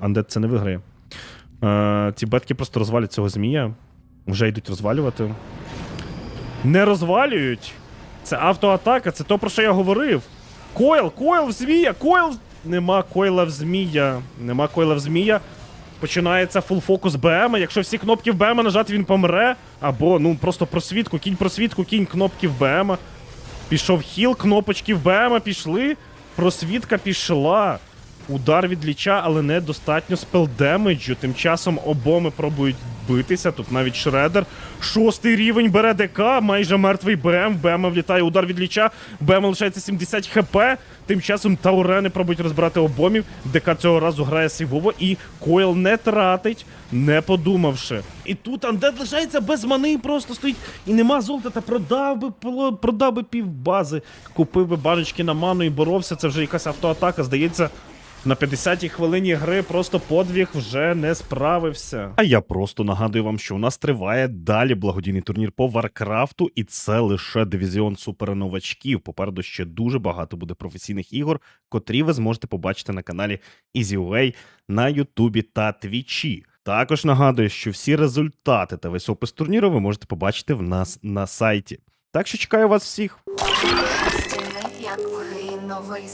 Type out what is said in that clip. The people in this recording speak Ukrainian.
Андет це не виграє. Е, ці бетки просто розвалять цього змія. Вже йдуть розвалювати. Не розвалюють. Це автоатака, це то, про що я говорив. Койл, койл в змія, койл. Нема койла в змія. Нема койла в змія. Починається фул фокус БМ. Якщо всі кнопки в БМ нажати, він помре. Або ну просто просвітку, кінь просвітку, кінь кнопки в БМ. Пішов хіл, кнопочки в БМ пішли. Просвітка пішла. Удар від ліча, але недостатньо спелдемеджу. Тим часом обоми пробують битися. Тут навіть Шредер. Шостий рівень бере ДК, майже мертвий БМ. БМ влітає удар від ліча. БМ лишається 70 хп. Тим часом Таурени пробують розбирати обомів. ДК цього разу грає сейвово і Койл не тратить, не подумавши. І тут Андед лишається без мани, просто стоїть і нема золота. Та продав би продав би півбази, купив би баночки на ману і боровся. Це вже якась автоатака. Здається, на 50-й хвилині гри просто подвіг вже не справився. А я просто нагадую вам, що у нас триває далі благодійний турнір по Варкрафту, і це лише дивізіон суперновачків. Попереду ще дуже багато буде професійних ігор, котрі ви зможете побачити на каналі EasyWay на Ютубі та Твічі. Також нагадую, що всі результати та весь опис турніру ви можете побачити в нас на сайті. Так що чекаю вас всіх. Новий